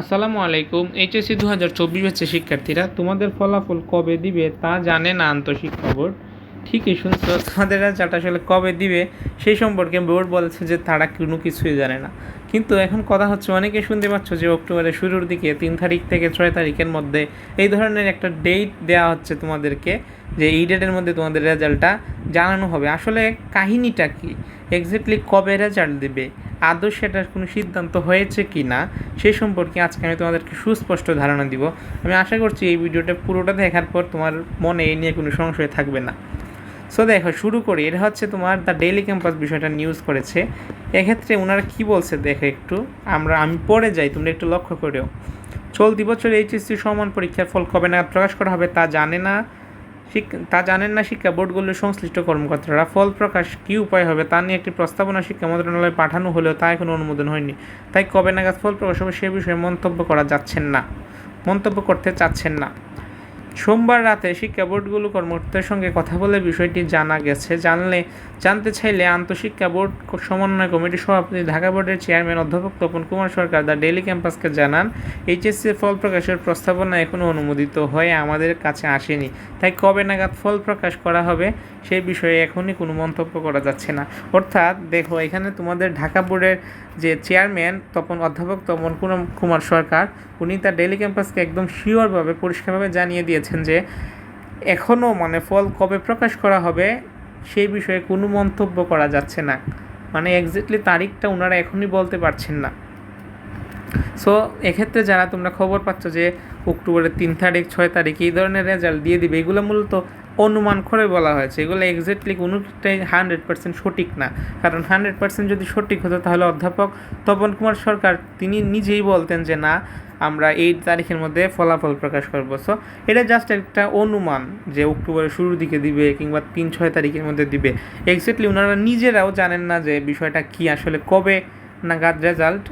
আসসালামু আলাইকুম। এইচএসসি দু হাজার চব্বিশ হচ্ছে শিক্ষার্থীরা, তোমাদের ফলাফল কবে দিবে তা জানে না আন্তঃশিক্ষা বোর্ড। ঠিকই শুনছো, তোমাদের রেজাল্ট আসলে কবে দিবে সেই সম্পর্কে বোর্ড বলছে যে তারা কোনো কিছুই জানে না। কিন্তু এখন কথা হচ্ছে, অনেকে শুনতে পাচ্ছ যে অক্টোবরের শুরুর দিকে তিন তারিখ থেকে ছয় তারিখের মধ্যে এই ধরনের একটা ডেট দেওয়া হচ্ছে তোমাদেরকে, যে এই ডেটের মধ্যে তোমাদের রেজাল্টটা জানানো হবে। আসলে কাহিনীটা কি? এক্স্যাক্টলি কবে রেজাল্ট দেবে? আদৌ সেটার কোনো সিদ্ধান্ত হয়েছে কি না সেই সম্পর্কে আজকে আমি তোমাদেরকে সুস্পষ্ট ধারণা দিব। আমি আশা করছি এই ভিডিওটা পুরোটা দেখার পর তোমার মনে এই নিয়ে কোনো সংশয় থাকবে না। সো দেখো, শুরু করি। এটা হচ্ছে তোমার দ্য ডেইলি ক্যাম্পাস বিষয়টা নিউজ করেছে। এক্ষেত্রে ওনারা কি বলছে দেখো একটু। আমরা, আমি পড়ে যাই, তোমরা একটু লক্ষ্য করেও। চলতি বছর এইচএসসি সমান পরীক্ষার ফল কবে নাগাদ প্রকাশ করা হবে তা জানে না। তা জানেন না শিক্ষা বোর্ডগুলোর সংশ্লিষ্ট কর্মকর্তারা। ফল প্রকাশ কী উপায় হবে তা নিয়ে একটি প্রস্তাবনা শিক্ষা মন্ত্রণালয়ে পাঠানো হলেও তা এখনও অনুমোদন হয়নি। তাই কবে নাগাদ ফল প্রকাশ হবে সে বিষয়ে মন্তব্য করা যাচ্ছেন না। মন্তব্য করতে চাচ্ছেন না। সোমবার রাতে শিক্ষা বোর্ডগুলো কর্মকর্তার সঙ্গে কথা বলে বিষয়টি জানা গেছে। জানলে জানতে চাইলে আন্তঃশিক্ষা বোর্ড সমন্বয় কমিটির সভাপতি, ঢাকা বোর্ডের চেয়ারম্যান অধ্যাপক তপন কুমার সরকার দ্য ডেইলি ক্যাম্পাসকে জানান, এইচএসসির ফল প্রকাশের প্রস্তাবনা এখনও অনুমোদিত হয়ে আমাদের কাছে আসেনি। তাই কবে নাগাদ ফল প্রকাশ করা হবে সেই বিষয়ে এখনই কোনো মন্তব্য করা যাচ্ছে না। অর্থাৎ দেখো, এখানে তোমাদের ঢাকা বোর্ডের যে চেয়ারম্যান তপন অধ্যাপক তপন কুমার- সরকার, উনি তার ডেইলি ক্যাম্পাসকে একদম শিওরভাবে, পরিষ্কারভাবে জানিয়ে দিয়েছেন যে এখনও মানে ফল কবে প্রকাশ করা হবে সেই বিষয়ে কোনো মন্তব্য করা যাচ্ছে না। মানে এক্স্যাক্টলি তারিখটা ওনারা এখনই বলতে পারছেন না। সো এক্ষেত্রে যারা তোমরা খবর পাচ্ছ যে অক্টোবরের তিন তারিখ, ছয় তারিখ এই ধরনের রেজাল্ট দিয়ে দিবে, এগুলো মূলত অনুমান করে বলা হয়েছে। এগুলো এক্স্যাক্টলি কোনোটাই হান্ড্রেড পার্সেন্ট সঠিক না। কারণ হান্ড্রেড পার্সেন্ট যদি সঠিক হতো তাহলে অধ্যাপক তপন কুমার সরকার তিনি নিজেই বলতেন যে, না, আমরা এই তারিখের মধ্যে ফলাফল প্রকাশ করব। সো এটা জাস্ট একটা অনুমান যে অক্টোবরের শুরুর দিকে দিবে কিংবা তিন, ছয় তারিখের মধ্যে দিবে। এক্স্যাক্টলি ওনারা নিজেরাও জানেন না যে বিষয়টা কি, আসলে কবে নাগাদ রেজাল্ট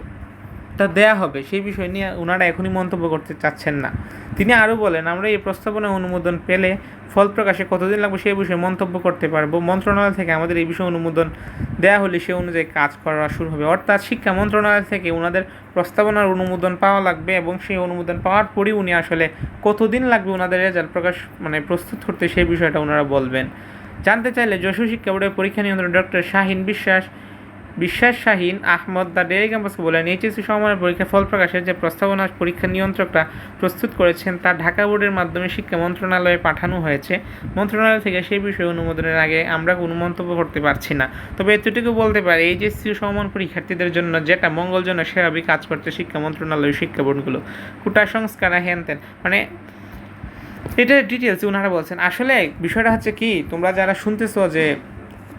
টা দেয়া হবে, সেই বিষয় নিয়ে ওনারা এখনই মন্তব্য করতে চাচ্ছেন না। তিনি আরও বলেন, আমরা এই প্রস্তাবনা অনুমোদন পেলে ফল প্রকাশে কতদিন লাগবে সেই বিষয়ে মন্তব্য করতে পারব। মন্ত্রণালয় থেকে আমাদের এই বিষয়ে অনুমোদন দেয়া হলে সে অনুযায়ী কাজ করা শুরু হবে। অর্থাৎ শিক্ষা মন্ত্রণালয় থেকে ওনাদের প্রস্তাবনার অনুমোদন পাওয়া লাগবে এবং সেই অনুমোদন পাওয়ার পরই উনি আসলে কতদিন লাগবে ওনাদের রেজাল্ট প্রকাশ মানে প্রস্তুত করতে সেই বিষয়টা ওনারা বলবেন। জানতে চাইলে যশোর শিক্ষা বোর্ডের পরীক্ষা নিয়ন্ত্রণ doctor Shahin Biswas Biswas Shahin Ahmed the daily ক্যাম্পাসকে বলেন এইচএসসি সময়ের পরীক্ষা ফল প্রকাশের যে প্রস্তাবনা পরীক্ষা নিয়ন্ত্রকরা প্রস্তুত করেছেন তা ঢাকা বোর্ডের মাধ্যমে শিক্ষা মন্ত্রণালয়ে পাঠানো হয়েছে। মন্ত্রণালয় থেকে সেই বিষয়ে অনুমোদনের আগে আমরা কোনো মন্তব্য করতে পারছি না। তবে এতটুকু বলতে পারি এইচএসসি সমান পরীক্ষার্থীদের জন্য যেটা মঙ্গলজনক, সেভাবেই কাজ করছে শিক্ষা মন্ত্রণালয় শিক্ষা বোর্ডগুলো। কুটা সংস্কার হ্যান তেন। মানে এটা ডিটেলস ওনারা বলছেন। আসলে বিষয়টা হচ্ছে কি, তোমরা যারা শুনতেছো যে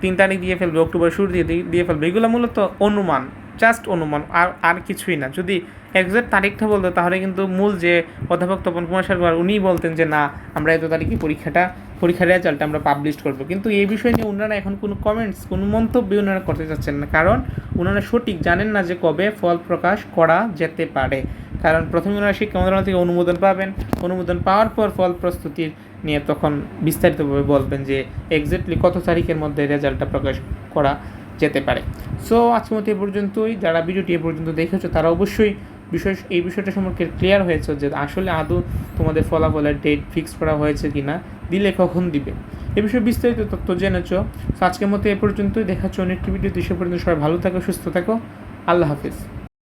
তিন তারিখ দিয়ে ফেলবে অক্টোবর শুরু দিয়ে দিয়ে- ফেলবে। এগুলো মূলত অনুমান জাস্ট অনুমান, আর আর কিছুই না। যদি একজ্যাক্ট তারিখটা বলতো, তাহলে কিন্তু মূল যে অধ্যাপক তপন কুমার সরকার উনিই বলতেন যে, না, আমরা এত তারিখে পরীক্ষাটা, পরীক্ষার রেজাল্ট আমরা পাবলিশ করব। কিন্তু এই বিষয় নিয়ে ওনারা এখন কোনো কমেন্টস কোনো মন্তব্য ওনারা করতে চাচ্ছেন না। কারণ ওনারা সঠিক জানেন না যে কবে ফল প্রকাশ করা যেতে পারে। কারণ প্রথমে ওনারা শিক্ষা মন্ত্রণালয় থেকে অনুমোদন পাবেন? অনুমোদন পাওয়ার পর ফল প্রস্তুতির নিয়ে তখন বিস্তারিতভাবে বলবেন যে এক্স্যাক্টলি কত তারিখের মধ্যে রেজাল্টটা প্রকাশ করা যেতে পারে। সো আজকের মতো এ পর্যন্তই। যারা ভিডিওটি এ পর্যন্ত দেখেছ, তারা অবশ্যই বিষয়, এই বিষয়টা সম্পর্কে ক্লিয়ার হয়েছে যে আসলে আদৌ তোমাদের ফলাফলের ডেট ফিক্স করা হয়েছে কি না দিলে কখন দিবে? এ বিষয়ে বিস্তারিত তথ্য জেনেছো। আজকের মতো এ পর্যন্তই। দেখাচ্ছ অনেকটি ভিডিও সে পর্যন্ত সবাই ভালো থাকো, সুস্থ থাকো। আল্লাহ হাফিজ।